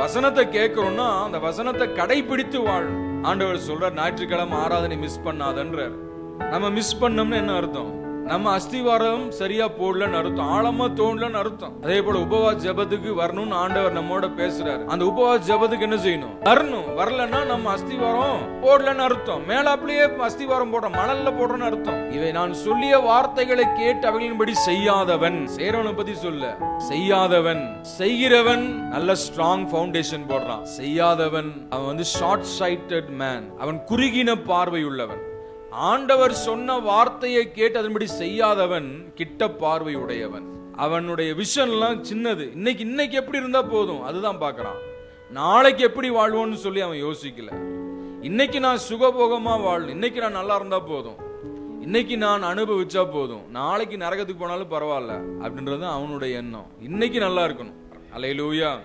வசனத்தை கேட்கிறோம்னா அந்த வசனத்தை கடைபிடித்து வாழும் ஆண்டவர் சொல்ற ஞாயிற்றுக்கிழமை ஆராதனை மிஸ் பண்ணாதன்றார். நம்ம மிஸ் பண்ணோம்னு என்ன அர்த்தம்? நம்ம அஸ்திவாரம் சரியா போடலன்னு அர்த்தம். ஆழமா தோணலன்னு அர்த்தம். அதே போல உபவாஸ் ஜபத்துக்கு வரணும்னு ஆண்டவர் நம்மோட பேசுறாரு. அந்த உபவாஸ் ஜபத்துக்கு என்ன செய்யணும்? வரணும். வரலன்னா நம்ம அஸ்திவாரம் போடலன்னு அர்த்தம். மேலாப்பிலேயே அஸ்திவாரம் போடுறோம். மணல்ல போடுறோம்னு அர்த்தம். இவை நான் சொல்லிய வார்த்தைகளை கேட்டு அவைகளின்படி செய்யாதவன். சேரவனை பத்தி சொல்ல. செய்யாதவன். செய்கிறவன் நல்ல ஸ்ட்ராங் ஃபவுண்டேஷன் போடுறான். செய்யாதவன் அவன் வந்து ஷார்ட் சைட்டட் மேன் அவன் குறுகின பார்வை உள்ளவன் ஆண்டவர் சொன்ன வார்த்தையை கேட்டு அதன்படி செய்யாதவன் கிட்ட பார்வை உடையவன் அவனுடைய விஷன்லாம் சின்னது. இன்னைக்கு இன்னைக்கு எப்படி இருந்தா போதும்? அதுதான் பார்க்கறான். நாளைக்கு எப்படி வாழ்வோன்னு சொல்லி அவன் யோசிக்கல. இன்னைக்கு நான் சுகபோகமா வாழும் இன்னைக்கு நான் நல்லா இருந்தா போதும். இன்னைக்கு நான் அனுபவிச்சா போதும். நாளைக்கு நரகத்துக்கு போனாலும் பரவாயில்ல. அப்படின்றது அவனுடைய எண்ணம். இன்னைக்கு நல்லா இருக்கணும். அலையிலூயா